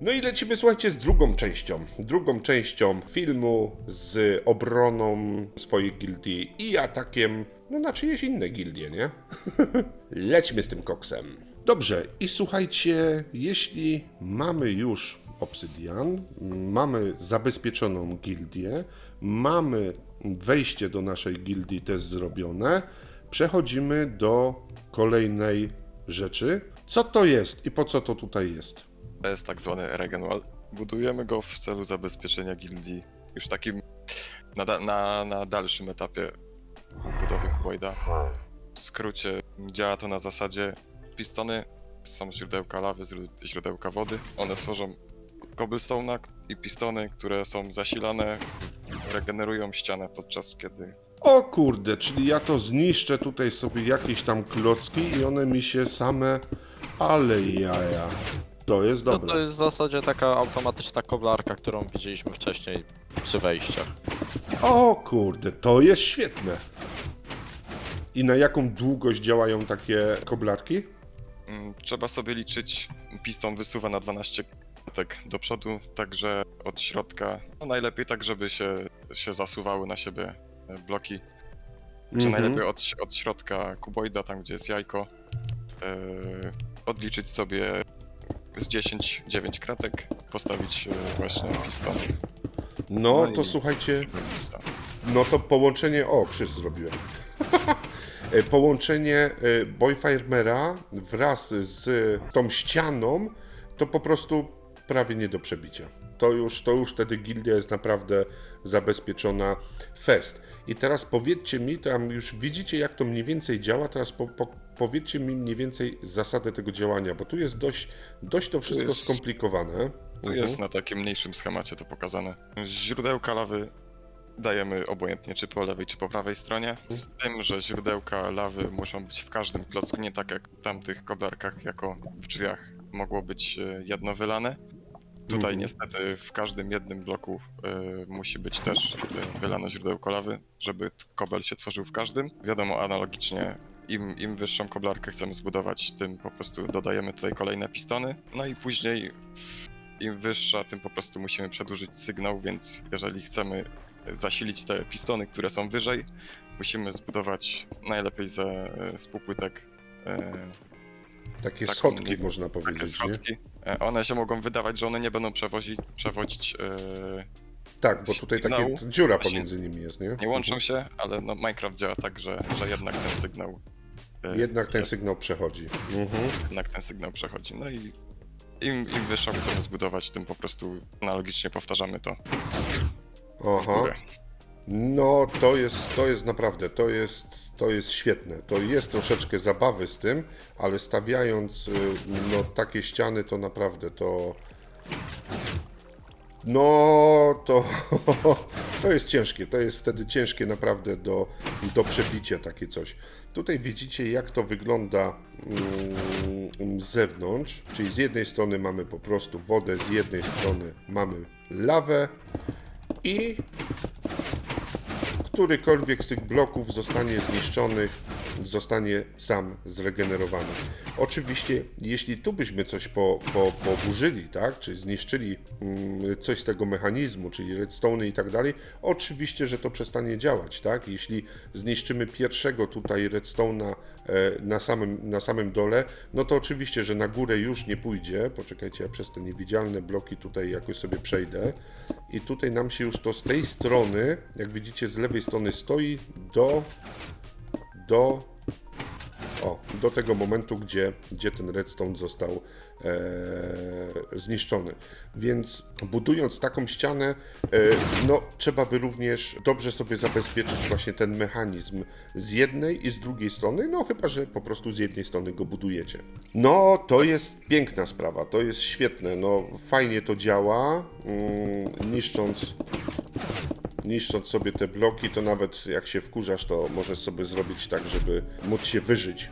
No i lecimy, słuchajcie, z drugą częścią. Drugą częścią filmu z obroną swojej gildii i atakiem no, na czyjeś inne gildie, nie? Lećmy z tym koksem. Dobrze, i słuchajcie, jeśli mamy już obsydian, mamy zabezpieczoną gildię, mamy wejście do naszej gildii też zrobione, przechodzimy do kolejnej rzeczy. Co to jest i po co to tutaj jest? To jest tak zwany Regen Wall. Budujemy go w celu zabezpieczenia gildii. Już takim na, na, na dalszym etapie budowy Kuboida. W skrócie działa to na zasadzie pistony są źródełka lawy, źró- źródełka wody. One tworzą cobblestone'a i pistony, które są zasilane, regenerują ścianę podczas kiedy O kurde, czyli ja to zniszczę tutaj sobie jakieś tam klocki i one mi się same... Ale jaja. To jest No dobre. to jest w zasadzie taka automatyczna koblarka, którą widzieliśmy wcześniej przy wejściach. O kurde, to jest świetne. I na jaką długość działają takie koblarki? Mm, Trzeba sobie liczyć, piston wysuwa na 12 klatek do przodu, także od środka, no najlepiej tak, żeby się, się zasuwały na siebie e, bloki, że Mhm. najlepiej od, ś- od środka kuboida, tam gdzie jest jajko, e, odliczyć sobie z 10-9 kratek, postawić e, właśnie piston. No to i słuchajcie, piston. no to połączenie... O, krzyż zrobiłem. E, połączenie e, Boyfarmera wraz z tą ścianą to po prostu prawie nie do przebicia. To już, to już wtedy gildia jest naprawdę zabezpieczona fest. I teraz powiedzcie mi, tam już widzicie jak to mniej więcej działa, teraz po, po, powiedzcie mi mniej więcej zasadę tego działania, bo tu jest dość, dość to wszystko jest- skomplikowane. Tu Mhm. jest na takim mniejszym schemacie to pokazane. Źródełka lawy dajemy obojętnie czy po lewej, czy po prawej stronie. Z tym, że źródełka lawy muszą być w każdym klocku, nie tak jak w tamtych koblarkach, jako w drzwiach mogło być e, jedno wylane. Tutaj Mhm. niestety w każdym jednym bloku e, musi być też e, wylane źródełko lawy, żeby kobel się tworzył w każdym. Wiadomo, analogicznie im, im wyższą koblarkę chcemy zbudować, tym po prostu dodajemy tutaj kolejne pistony. No i później im wyższa, tym po prostu musimy przedłużyć sygnał, więc jeżeli chcemy zasilić te pistony, które są wyżej, musimy zbudować najlepiej ze, z półpłytek e, Takie taką schodki nie- można takie powiedzieć, nie? schodki. E, One się mogą wydawać, że one nie będą przewozić, przewodzić, e, Tak, bo tutaj takie Sygnału dziura właśnie pomiędzy nimi jest, nie? nie łączą się, ale no Minecraft działa tak, że, że jednak ten sygnał e, Jednak ten jest- sygnał przechodzi. Mhm. jednak ten sygnał przechodzi. No i im, im wyższą chcemy zbudować, tym po prostu analogicznie powtarzamy to Aha. No to jest, to jest naprawdę, to jest, to jest świetne. To jest troszeczkę zabawy z tym, ale stawiając y, no, takie ściany, to naprawdę to. No to, to jest ciężkie, to jest wtedy ciężkie naprawdę do, do przebicia takie coś. Tutaj widzicie jak to wygląda mm, z zewnątrz, czyli z jednej strony mamy po prostu wodę, z jednej strony mamy lawę i którykolwiek z tych bloków zostanie zniszczony, zostanie sam zregenerowany. Oczywiście, jeśli tu byśmy coś po, po, poburzyli, tak, czy zniszczyli mm, coś z tego mechanizmu, czyli redstone i tak dalej, oczywiście, że to przestanie działać, tak? Jeśli zniszczymy pierwszego tutaj redstone'a e, na samym, na samym dole, no to oczywiście, że na górę już nie pójdzie. Poczekajcie, ja przez te niewidzialne bloki tutaj jakoś sobie przejdę. I tutaj nam się już to z tej strony, jak widzicie z lewej strony stoi do do o, do tego momentu, gdzie, gdzie ten redstone został e, zniszczony. Więc budując taką ścianę, e, no, trzeba by również dobrze sobie zabezpieczyć właśnie ten mechanizm z jednej i z drugiej strony, no chyba, że po prostu z jednej strony go budujecie. No, to jest piękna sprawa, to jest świetne, no fajnie to działa, mm, niszcząc niszcząc sobie te bloki, to nawet jak się wkurzasz, to możesz sobie zrobić tak, żeby móc się wyżyć.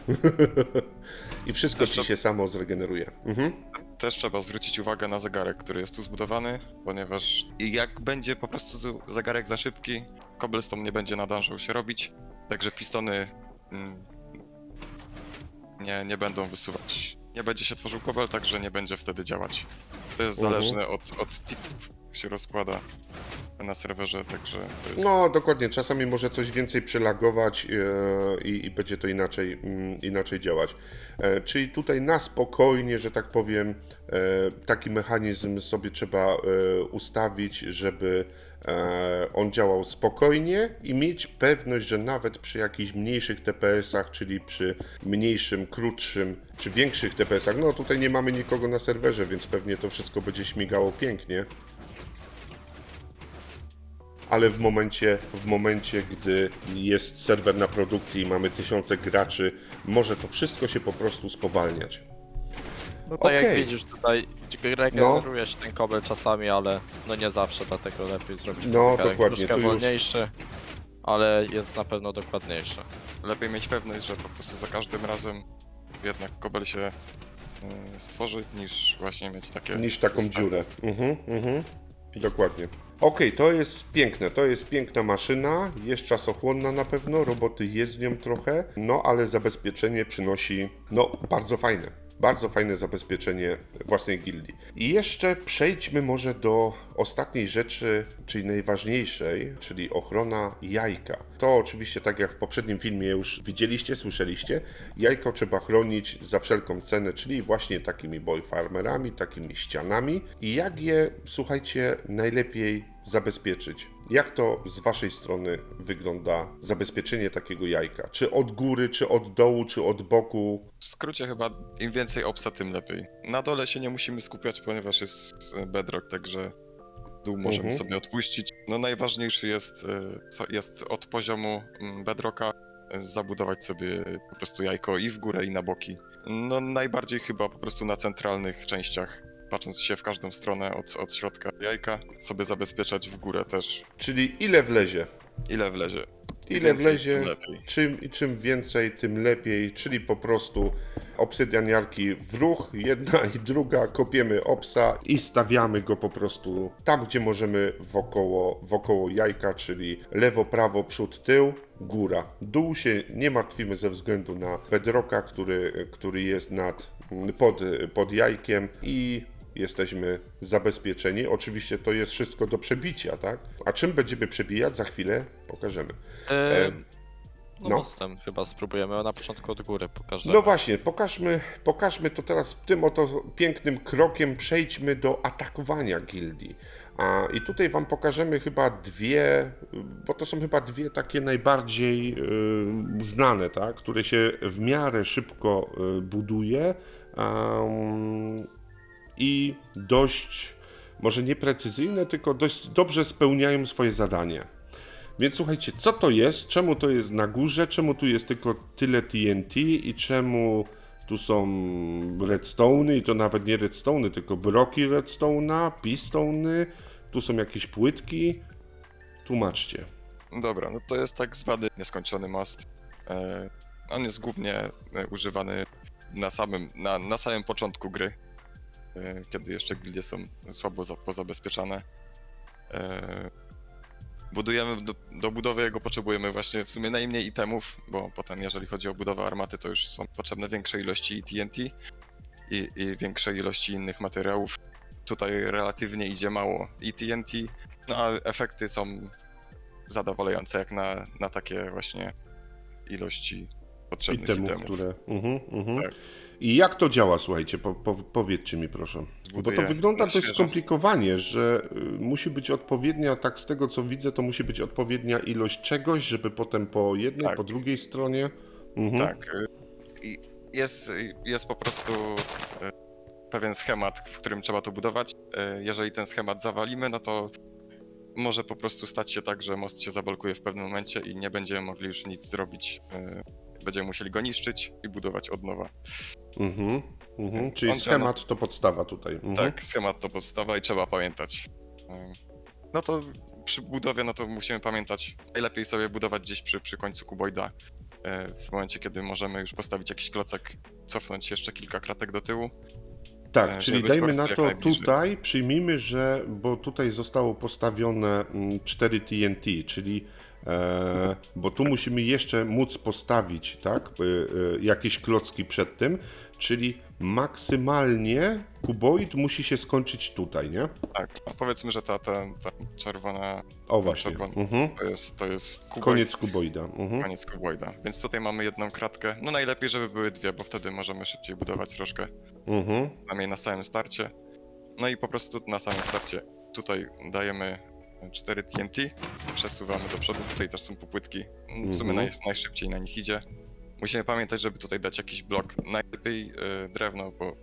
I wszystko ci się samo zregeneruje. Mhm. Też trzeba zwrócić uwagę na zegarek, który jest tu zbudowany, ponieważ jak będzie po prostu zegarek za szybki, cobblestone nie będzie nadążał się robić, także pistony mm, nie, nie będą wysuwać. Nie będzie się tworzył kobel, także nie będzie wtedy działać. To jest Mhm. zależne od, od tipów, jak się rozkłada na serwerze, także jest... No, dokładnie. Czasami może coś więcej przelagować e, i, i będzie to inaczej, mm, inaczej działać. E, czyli tutaj na spokojnie, że tak powiem, e, taki mechanizm sobie trzeba ustawić, żeby on działał spokojnie i mieć pewność, że nawet przy jakichś mniejszych TPS-ach, czyli przy mniejszym, krótszym, przy większych TPS-ach, no tutaj nie mamy nikogo na serwerze, więc pewnie to wszystko będzie śmigało pięknie ale w momencie, w momencie, gdy jest serwer na produkcji i mamy tysiące graczy, może to wszystko się po prostu spowalniać. No tak jak widzisz tutaj, regeneruje się ten kobel czasami, ale no nie zawsze, dlatego lepiej zrobić No, ten zegarek dokładnie, troszkę tu już- wolniejszy, ale jest na pewno dokładniejszy. Lepiej mieć pewność, że po prostu za każdym razem jednak kobel się y, stworzy, niż właśnie mieć takie... Niż taką dziurę. Mhm, mhm. Dokładnie. Okej, to jest piękne, to jest piękna maszyna, jest czasochłonna na pewno, roboty jest z nią trochę, no ale zabezpieczenie przynosi, no bardzo fajne. Bardzo fajne zabezpieczenie własnej gildii. I jeszcze przejdźmy może do ostatniej rzeczy, czyli najważniejszej, czyli ochrona jajka. To oczywiście, tak jak w poprzednim filmie już widzieliście, słyszeliście, jajko trzeba chronić za wszelką cenę, czyli właśnie takimi boy farmerami, takimi ścianami. I jak je, słuchajcie, najlepiej zabezpieczyć? Jak to z waszej strony wygląda zabezpieczenie takiego jajka? Czy od góry, czy od dołu, czy od boku? W skrócie chyba im więcej obsa, tym lepiej. Na dole się nie musimy skupiać, ponieważ jest e, bedrock, także dół możemy Mhm. sobie odpuścić. No najważniejszy jest, e, jest od poziomu mm, bedrocka e, zabudować sobie po prostu jajko i w górę i na boki. No najbardziej chyba po prostu na centralnych częściach, patrząc się w każdą stronę od, od środka jajka, sobie zabezpieczać w górę też. Czyli ile wlezie? Ile wlezie. Ile więcej, wlezie, tym lepiej. czym i czym więcej, tym lepiej, czyli po prostu obsydianiarki w ruch, jedna i druga, kopiemy obsa i stawiamy go po prostu tam, gdzie możemy wokoło, wokoło jajka, czyli lewo, prawo, przód, tył, góra. Dół się nie martwimy ze względu na bedrocka, który, który jest nad, pod, pod jajkiem i jesteśmy zabezpieczeni. Oczywiście to jest wszystko do przebicia, tak? A czym będziemy przebijać? Za chwilę pokażemy. Em, no, no. mostem chyba spróbujemy, a na początku od góry pokażę. No właśnie, pokażmy, pokażmy to teraz tym oto pięknym krokiem, przejdźmy do atakowania gildii. A, I tutaj Wam pokażemy chyba dwie, bo to są chyba dwie takie najbardziej y, znane, tak? które się w miarę szybko y, buduje am, i dość, może nie precyzyjne, tylko dość dobrze spełniają swoje zadanie. Więc słuchajcie, co to jest? Czemu to jest na górze? Czemu tu jest tylko tyle TNT i czemu tu są redstone'y i to nawet nie redstone'y, tylko bloki redstone'a, pistone'y, tu są jakieś płytki. Tłumaczcie. Dobra, no to jest tak zwany nieskończony most. E, on jest głównie e, używany na samym, na, na samym początku gry, kiedy jeszcze gildie są słabo za, pozabezpieczane. E, budujemy, do, do budowy jego potrzebujemy właśnie w sumie najmniej itemów, bo potem jeżeli chodzi o budowę armaty, to już są potrzebne większe ilości TNT i, i większe ilości innych materiałów. Tutaj relatywnie idzie mało i TNT, no a efekty są zadowalające jak na, na takie właśnie ilości potrzebnych Itemów, itemów. które... Mhm, mhm. Tak. I jak to działa, słuchajcie, po, po, powiedzcie mi proszę. Bo to wygląda dość skomplikowanie, że y, musi być odpowiednia, tak z tego co widzę, to musi być odpowiednia ilość czegoś, żeby potem po jednej, Tak. po drugiej stronie... Mhm. Tak. y, I jest, jest po prostu y, pewien schemat, w którym trzeba to budować. Y, Jeżeli ten schemat zawalimy, no to może po prostu stać się tak, że most się zablokuje w pewnym momencie i nie będziemy mogli już nic zrobić. Y, Będziemy musieli go niszczyć i budować od nowa. Mhm, mhm. Czyli On schemat to podstawa tutaj. Mhm. Tak, schemat to podstawa i trzeba pamiętać. Ym, No to przy budowie, no to musimy pamiętać, najlepiej sobie budować gdzieś przy, przy końcu kuboida. e, W momencie, kiedy możemy już postawić jakiś klocek, cofnąć jeszcze kilka kratek do tyłu. Tak, e, czyli dajmy na to tutaj, przyjmijmy, że, bo tutaj zostało postawione mm, 4 TNT, czyli bo tu musimy jeszcze móc postawić, tak, e, e, jakieś klocki przed tym, czyli maksymalnie kuboid musi się skończyć tutaj, nie? Tak, no powiedzmy, że ta, ta, ta czerwona O właśnie. czerwony. Mhm. to jest, to jest kuboid, Koniec kuboida. Mhm. koniec kuboida. Więc tutaj mamy jedną kratkę. No najlepiej, żeby były dwie, bo wtedy możemy szybciej budować troszkę. Mhm. Przynajmniej na samym starcie. No i po prostu na samym starcie tutaj dajemy 4 TNT, przesuwamy do przodu, tutaj też są popłytki, w sumie Mhm. naj, najszybciej na nich idzie. Musimy pamiętać, żeby tutaj dać jakiś blok, najlepiej y, drewno, bo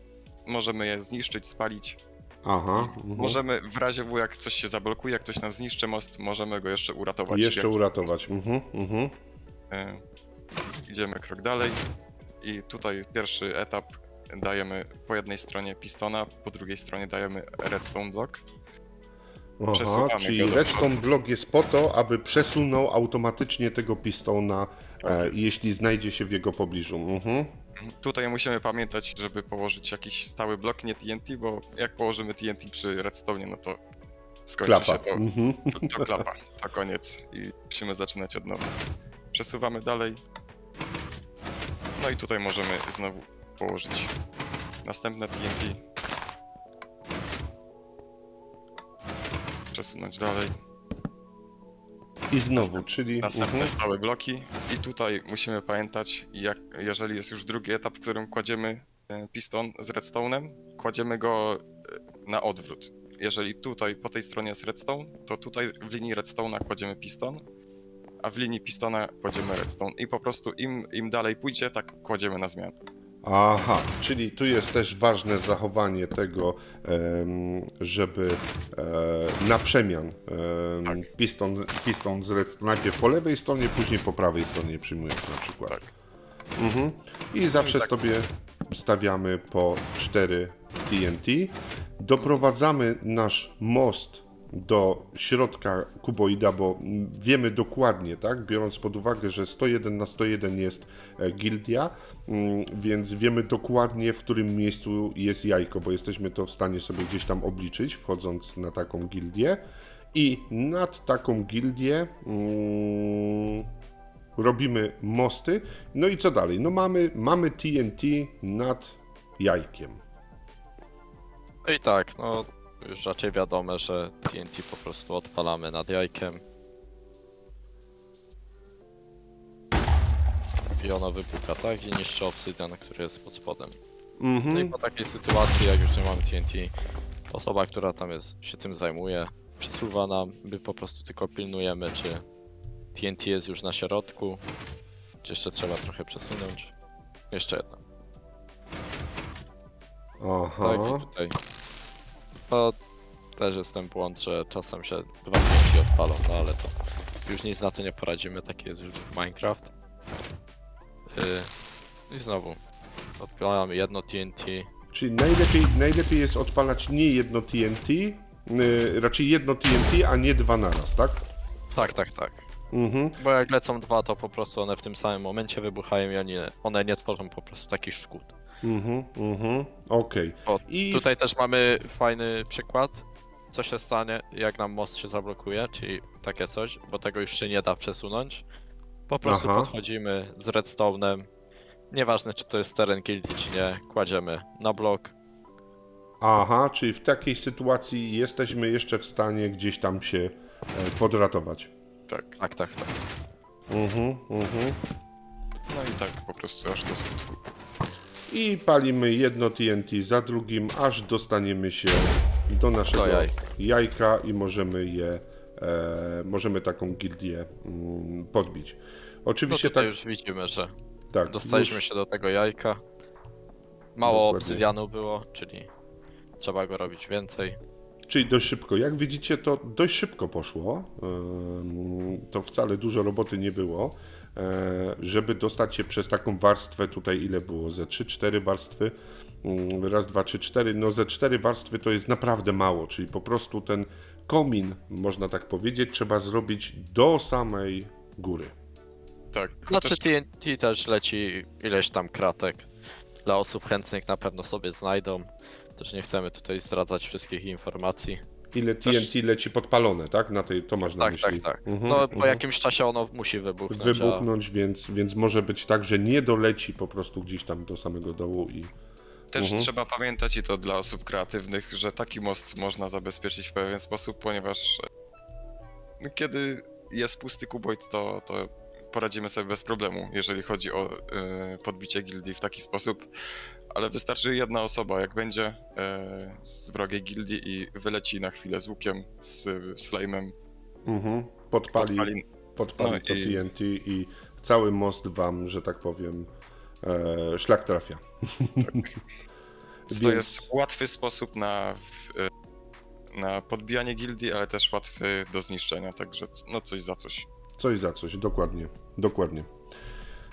możemy je zniszczyć, spalić. Aha. Mhm. Możemy w razie W, jak coś się zablokuje, jak ktoś nam zniszczy most, możemy go jeszcze uratować. Jeszcze uratować. Mhm. Mhm. Y, Idziemy krok dalej i tutaj pierwszy etap dajemy po jednej stronie pistona, po drugiej stronie dajemy redstone block. Aha, Przesuwamy czyli go do block jest po to, aby przesunął automatycznie tego pistona, e, Tak jest. jeśli znajdzie się w jego pobliżu. Mhm. Tutaj musimy pamiętać, żeby położyć jakiś stały blok, nie TNT, bo jak położymy TNT przy redstone, no to skończy Klapa. się to, Mhm. to, to klapa, to koniec i musimy zaczynać od nowa. Przesuwamy dalej. No i tutaj możemy znowu położyć następne TNT. Przesunąć dalej. I znowu, czyli... Następne Mhm. stałe bloki i tutaj musimy pamiętać, jak, jeżeli jest już drugi etap, w którym kładziemy e, piston z redstone'em, kładziemy go e, na odwrót. Jeżeli tutaj po tej stronie jest redstone, to tutaj w linii redstone'a kładziemy piston, a w linii pistona kładziemy redstone i po prostu im, im dalej pójdzie, tak kładziemy na zmianę. Aha, czyli tu jest też ważne zachowanie tego, żeby e, na przemian em, Tak. piston, piston najpierw po lewej stronie, później po prawej stronie przyjmując na przykład. Tak. Mhm. I zawsze tak. sobie stawiamy po 4 TNT. Doprowadzamy nasz most do środka kuboida, bo wiemy dokładnie, tak, biorąc pod uwagę, że 101 na 101 jest e, gildia, mm, więc wiemy dokładnie, w którym miejscu jest jajko, bo jesteśmy to w stanie sobie gdzieś tam obliczyć, wchodząc na taką gildię. I nad taką gildię mm, robimy mosty. No i co dalej? No mamy, mamy TNT nad jajkiem. No i tak, no już raczej wiadome, że TNT po prostu odpalamy nad jajkiem. I ono wybucha, tak? I niszczy obsydian, który jest pod spodem. No i Mhm. po takiej sytuacji, jak już nie mamy TNT, osoba, która tam jest, się tym zajmuje, przesuwa nam, my po prostu tylko pilnujemy, czy TNT jest już na środku, czy jeszcze trzeba trochę przesunąć. Jeszcze jedno. Aha. Tak, i tutaj. To też jest ten błąd, że czasem się dwa TNT odpalą, no ale to już nic na to nie poradzimy, taki jest już Minecraft. Yy, I znowu, odpalamy jedno TNT, Czyli najlepiej, najlepiej jest odpalać nie jedno TNT, yy, raczej jedno TNT, a nie dwa naraz, tak? tak, tak, tak. Mhm. Bo jak lecą dwa, to po prostu one w tym samym momencie wybuchają i oni, one nie tworzą po prostu takich szkód. Mhm. Mhm. Okej. O, I Tutaj też mamy fajny przykład, co się stanie, jak nam most się zablokuje, czyli takie coś, bo tego już się nie da przesunąć. Po prostu Aha. podchodzimy z redstone'em, nieważne czy to jest teren gildii czy nie, kładziemy na blok, Aha, czyli w takiej sytuacji jesteśmy jeszcze w stanie gdzieś tam się e, podratować. Tak. tak, tak, tak. Mhm. Mhm. No i tak po prostu aż do skutku. I palimy jedno TNT za drugim, aż dostaniemy się do naszego Do jajka. i możemy je, e, możemy taką gildię mm, podbić. No Oczywiście tutaj tak, już widzimy, że tak dostaliśmy już, się do tego jajka. Mało Dokładnie. obsydianu było, czyli trzeba go robić więcej. czyli dość szybko. Jak widzicie, to dość szybko poszło. To wcale dużo roboty nie było, żeby dostać się przez taką warstwę tutaj, ile było? Ze 3-4 warstwy. Mm, Raz, dwa, trzy, cztery. No ze cztery warstwy to jest naprawdę mało, czyli po prostu ten komin, można tak powiedzieć, trzeba zrobić do samej góry. Tak. Znaczy Też, TNT też leci ileś tam kratek. Dla osób chętnych na pewno sobie znajdą. Też nie chcemy tutaj zdradzać wszystkich informacji. Ile Też- TNT leci podpalone, tak? Na tej, to masz na Tak, myśli. tak, tak. Mhm, No po mhm. jakimś czasie ono musi wybuchnąć. a- Wybuchnąć, więc, więc może być tak, że nie doleci po prostu gdzieś tam do samego dołu i Też Mhm. trzeba pamiętać i to dla osób kreatywnych, że taki most można zabezpieczyć w pewien sposób, ponieważ e, kiedy jest pusty kuboid, to, to poradzimy sobie bez problemu, jeżeli chodzi o e, podbicie gildii w taki sposób. Ale wystarczy jedna osoba, jak będzie e, z wrogiej gildii i wyleci na chwilę z łukiem, z, z flamem, Mhm. Podpali, podpali podpali no to i- TNT i cały most wam, że tak powiem, e, szlak trafia. To Więc- jest łatwy sposób na, e, na podbijanie gildii, ale też łatwy do zniszczenia, także no coś za coś. Coś za coś, dokładnie, dokładnie.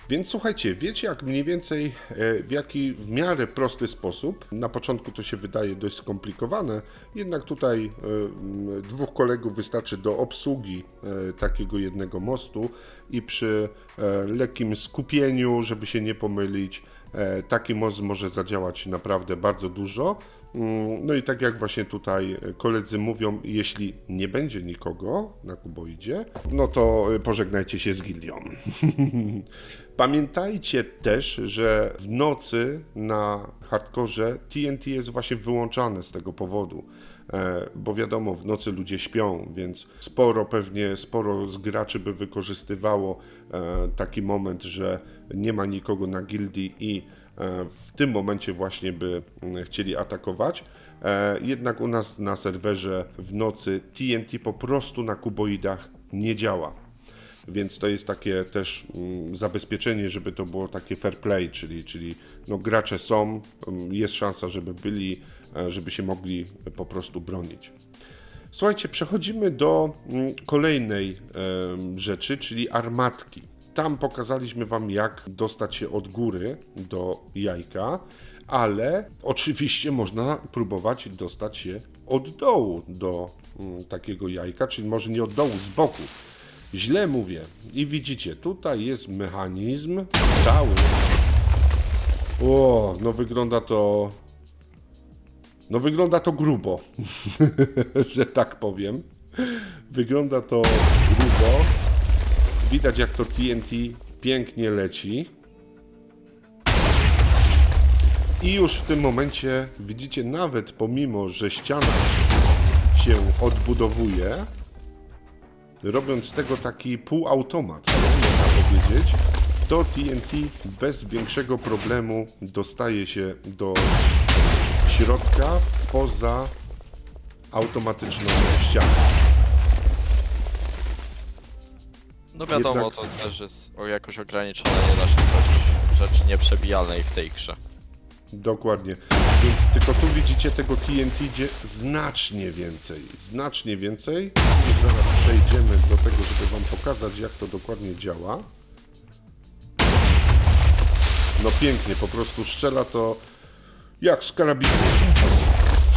Więc słuchajcie, wiecie jak mniej więcej e, w jaki w miarę prosty sposób, na początku to się wydaje dość skomplikowane, jednak tutaj e, dwóch kolegów wystarczy do obsługi e, takiego jednego mostu i przy lekkim skupieniu, żeby się nie pomylić, taki most może zadziałać naprawdę bardzo dużo. Mm, No i tak jak właśnie tutaj koledzy mówią, jeśli nie będzie nikogo na kuboidzie, no to pożegnajcie się z gildią. Pamiętajcie też, że w nocy na hardkorze TNT jest właśnie wyłączane z tego powodu. E, Bo wiadomo, w nocy ludzie śpią, więc sporo pewnie, sporo z graczy by wykorzystywało e, taki moment, że nie ma nikogo na gildii i e, w tym momencie właśnie by chcieli atakować. Jednak u nas na serwerze w nocy TNT po prostu na kuboidach nie działa. Więc to jest takie też mm, zabezpieczenie, żeby to było takie fair play, czyli, czyli no, gracze są, mm, jest szansa, żeby byli, e, żeby się mogli po prostu bronić. Słuchajcie, przechodzimy do mm, kolejnej rzeczy, czyli armatki. Tam pokazaliśmy Wam, jak dostać się od góry do jajka, ale oczywiście można próbować dostać się od dołu do takiego jajka, czyli może nie od dołu, z boku. Źle mówię. I widzicie, tutaj jest mechanizm cały. O, no wygląda to. No wygląda to grubo, że tak powiem. Wygląda to grubo. Widać jak to TNT pięknie leci. I już w tym momencie widzicie, nawet pomimo, że ściana się odbudowuje, robiąc z tego taki półautomat, można powiedzieć, to TNT bez większego problemu dostaje się do środka poza automatyczną ścianą. No wiadomo, Jednak- to też jest o jakoś ograniczone, nie da się zrobić rzeczy nieprzebijalnej w tej grze. Dokładnie. Więc tylko tu widzicie tego TNT idzie znacznie więcej. Znacznie więcej. Już zaraz przejdziemy do tego, żeby Wam pokazać, jak to dokładnie działa. No pięknie, po prostu strzela to jak z karabinu.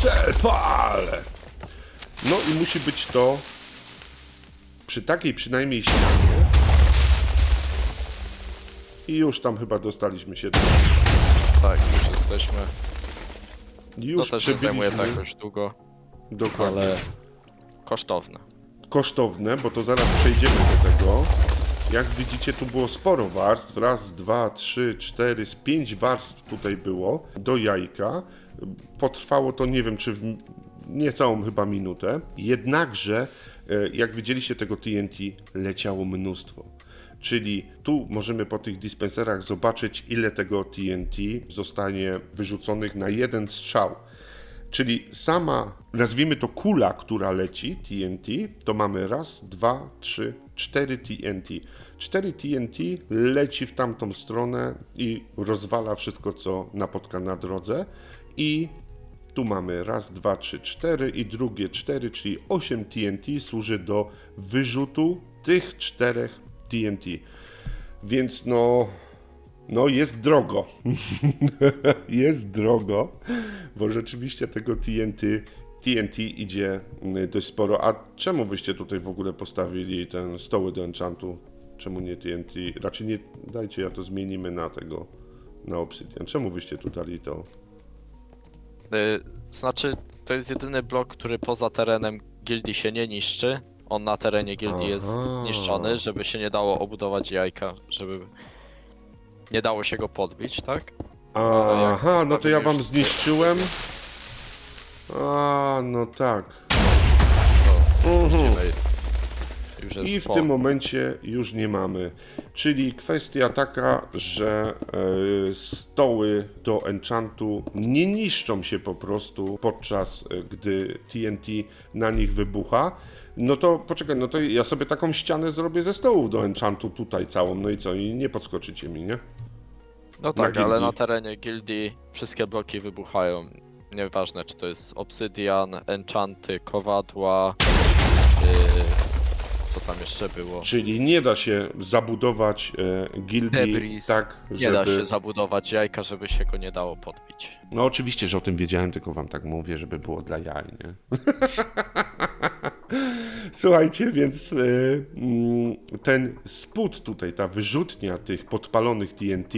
Cel! No i musi być to przy takiej przynajmniej ścianie. I już tam chyba dostaliśmy się do... Tak, już jesteśmy. Już to też nie zajmuje tak długo, Dokładnie. ale kosztowne. kosztowne, bo to zaraz przejdziemy do tego. Jak widzicie, tu było sporo warstw. Raz, dwa, trzy, cztery, z pięć warstw tutaj było do jajka. Potrwało to, nie wiem, czy w niecałą chyba minutę. Jednakże, e, jak widzieliście, tego TNT leciało mnóstwo. Czyli tu możemy po tych dispenserach zobaczyć, ile tego TNT zostanie wyrzuconych na jeden strzał. Czyli sama, nazwijmy to kula, która leci, TNT, to mamy raz, dwa, trzy, cztery TNT. Cztery TNT leci w tamtą stronę i rozwala wszystko, co napotka na drodze. I tu mamy raz, dwa, trzy, cztery i drugie cztery, czyli 8 TNT służy do wyrzutu tych czterech TNT. Więc no, no jest drogo. jest drogo, bo rzeczywiście tego TNT, TNT idzie mm, dość sporo. A czemu wyście tutaj w ogóle postawili ten stoły do enchantu? Czemu nie TNT? Raczej nie, dajcie, ja to zmienimy na tego, na obsydian. Czemu wyście tu dali to? Y, Znaczy, to jest jedyny blok, który poza terenem gildii się nie niszczy. On na terenie gildii jest Aha. niszczony, żeby się nie dało obudować jajka, żeby nie dało się go podbić, tak? Ale jak Aha, no to ja wam zniszczyłem. A, no tak. To Mhm. widzimy, już jest I w po. tym momencie już nie mamy. Czyli kwestia taka, że e, stoły do enchantu nie niszczą się po prostu podczas e, gdy TNT na nich wybucha. No to poczekaj, no to ja sobie taką ścianę zrobię ze stołów do enchantu tutaj całą, no i co, i nie podskoczycie mi, nie? No tak, gildii. ale na terenie gildii wszystkie bloki wybuchają. Nieważne czy to jest obsydian, enchanty, kowadła, yy, co tam jeszcze było. Czyli nie da się zabudować e, gildii Debris. tak, Nie żeby... da się zabudować jajka, żeby się go nie dało podbić. No oczywiście, że o tym wiedziałem, tylko wam tak mówię, żeby było dla jaj, nie? Słuchajcie, więc y, mm, ten spód tutaj, ta wyrzutnia tych podpalonych TNT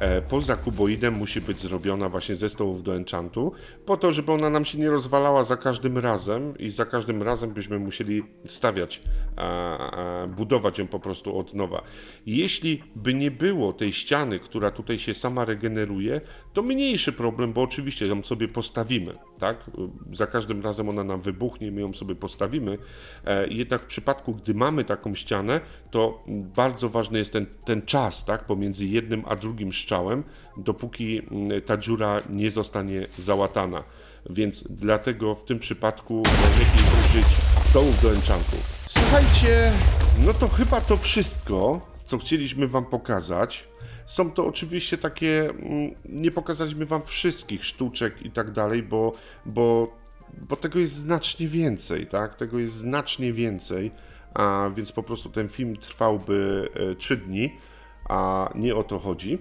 e, poza kuboidem musi być zrobiona właśnie ze stołów do enchantu, po to, żeby ona nam się nie rozwalała za każdym razem i za każdym razem byśmy musieli stawiać, a, a, budować ją po prostu od nowa. Jeśli by nie było tej ściany, która tutaj się sama regeneruje, to mniejszy problem, bo oczywiście ją sobie postawimy, tak? Za każdym razem ona nam wybuchnie, my ją sobie postawimy. E, Jednak w przypadku, gdy mamy taką ścianę, to bardzo ważny jest ten, ten czas, tak? Pomiędzy jednym a drugim strzałem, dopóki mm, ta dziura nie zostanie załatana. Więc dlatego w tym przypadku najlepiej użyć stołów do enchantu. Słuchajcie, no to chyba to wszystko, co chcieliśmy Wam pokazać. Są to oczywiście takie, mm, nie pokazaliśmy Wam wszystkich sztuczek i tak dalej, bo, bo, bo tego jest znacznie więcej, tak? Tego jest znacznie więcej, a więc po prostu ten film trwałby 3 dni, a nie o to chodzi.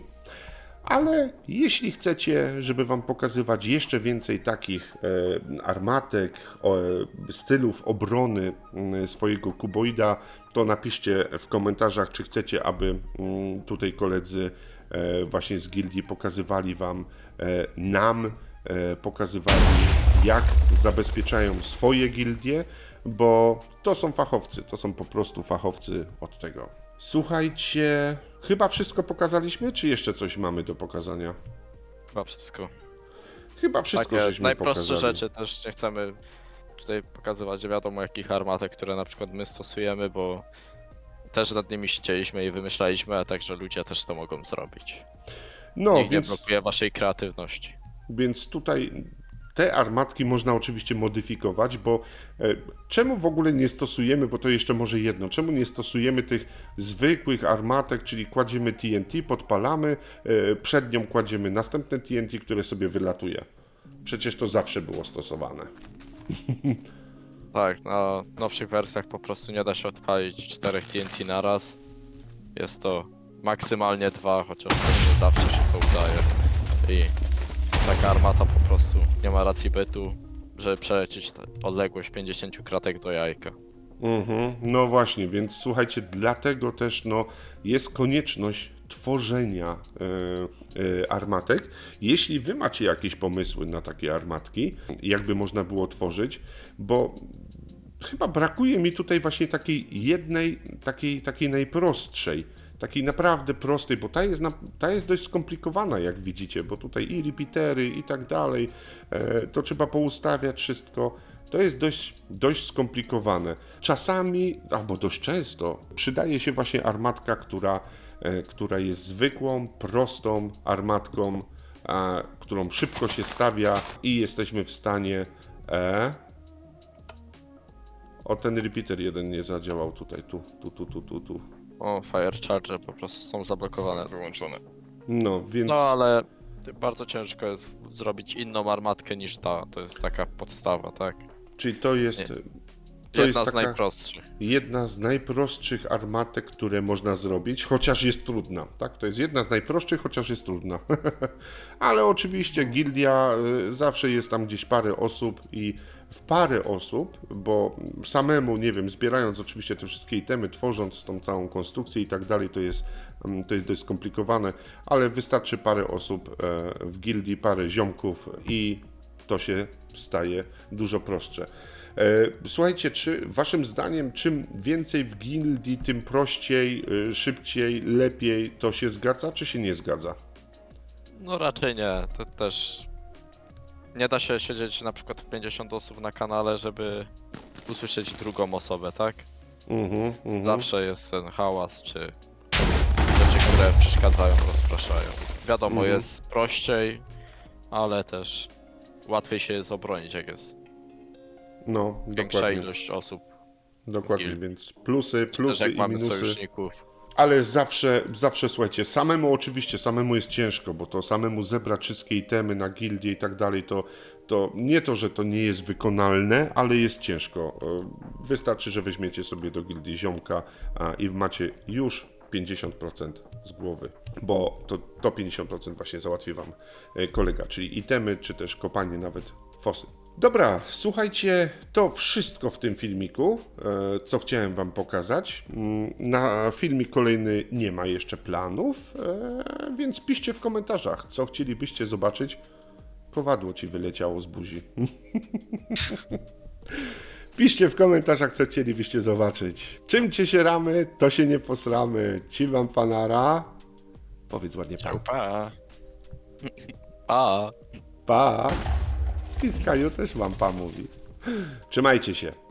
Ale jeśli chcecie, żeby Wam pokazywać jeszcze więcej takich e, armatek, stylów obrony mm, swojego kuboida, to napiszcie w komentarzach, czy chcecie, aby mm, tutaj koledzy e, właśnie z gildii pokazywali Wam, e, nam pokazywali, jak zabezpieczają swoje gildie, bo to są fachowcy, to są po prostu fachowcy od tego. Słuchajcie, chyba wszystko pokazaliśmy, czy jeszcze coś mamy do pokazania? Chyba wszystko. Chyba wszystko Takie żeśmy najprostsze pokazali. rzeczy też nie chcemy tutaj pokazywać, wiadomo jakich armatek, które na przykład my stosujemy, bo też nad nimi siedzieliśmy i wymyślaliśmy, a także ludzie też to mogą zrobić. No, Nikt nie więc, blokuje waszej kreatywności. więc tutaj te armatki można oczywiście modyfikować, bo e, czemu w ogóle nie stosujemy, bo to jeszcze może jedno, czemu nie stosujemy tych zwykłych armatek, czyli kładziemy TNT, podpalamy, e, przed nią kładziemy następne TNT, które sobie wylatuje. Przecież to zawsze było stosowane. Tak, na nowszych wersjach po prostu nie da się odpalić 4 TNT na raz. Jest to maksymalnie dwa, chociaż nie zawsze się to udaje. I taka armata po prostu nie ma racji bytu, żeby przelecieć odległość 50 kratek do jajka. Mhm, no właśnie, więc słuchajcie, dlatego też no, jest konieczność tworzenia e, e, armatek. Jeśli wy macie jakieś pomysły na takie armatki, jakby można było tworzyć, bo chyba brakuje mi tutaj właśnie takiej jednej, takiej, takiej najprostszej, takiej naprawdę prostej, bo ta jest, ta jest dość skomplikowana, jak widzicie, bo tutaj i repeatery i tak dalej, e, to trzeba poustawiać wszystko. To jest dość, dość skomplikowane. Czasami, albo dość często, przydaje się właśnie armatka, która, e, która jest zwykłą, prostą armatką, którą szybko się stawia i jesteśmy w stanie. E, o, ten repeater jeden nie zadziałał tutaj, tu, tu, tu, tu, tu, tu. O, Fire Charger po prostu są zablokowane. Są wyłączone. No, więc. No ale bardzo ciężko jest zrobić inną armatkę niż ta. To jest taka podstawa, tak? Czyli to jest. Nie. To Jedna jest z najprostszych. jedna z najprostszych armatek, które można zrobić, chociaż jest trudna. Tak, to jest jedna z najprostszych, chociaż jest trudna. Ale oczywiście gildia y, zawsze jest tam gdzieś parę osób i w parę osób, bo samemu, nie wiem, zbierając oczywiście te wszystkie itemy, tworząc tą całą konstrukcję i tak dalej, to jest, mm, to jest dość skomplikowane, ale wystarczy parę osób e, w gildii, parę ziomków i to się staje dużo prostsze. E, Słuchajcie, czy waszym zdaniem czym więcej w gildii, tym prościej, y, szybciej, lepiej to się zgadza, czy się nie zgadza? No raczej nie. To też nie da się siedzieć na przykład w 50 osób na kanale, żeby usłyszeć drugą osobę, tak? Mhm, mhm. Zawsze jest ten hałas, czy rzeczy, które przeszkadzają, rozpraszają. Wiadomo, Mhm. jest prościej, ale też łatwiej się jest obronić, jak jest No, większa dokładnie. ilość osób. Dokładnie, więc plusy, Też plusy jak i mamy minusy. sojuszników. Ale zawsze, zawsze słuchajcie, samemu oczywiście, samemu jest ciężko, bo to samemu zebrać wszystkie itemy na gildie i tak dalej, to, to nie to, że to nie jest wykonalne, ale jest ciężko. E, Wystarczy, że weźmiecie sobie do gildii ziomka i macie już 50% z głowy, bo to, to 50% właśnie załatwi Wam e, kolega, czyli itemy, czy też kopanie nawet fosy. Dobra, słuchajcie, to wszystko w tym filmiku, e, co chciałem Wam pokazać. Mm, Na filmik kolejny nie ma jeszcze planów, e, więc piszcie w komentarzach, co chcielibyście zobaczyć. Kowadło ci wyleciało z buzi. Piszcie w komentarzach, co chcielibyście zobaczyć. Czym cię się ramy, to się nie posramy. Ci wam panara. Powiedz ładnie pa. Ciao, pa! A! Pa. I Skaju też wam mówi. Trzymajcie się.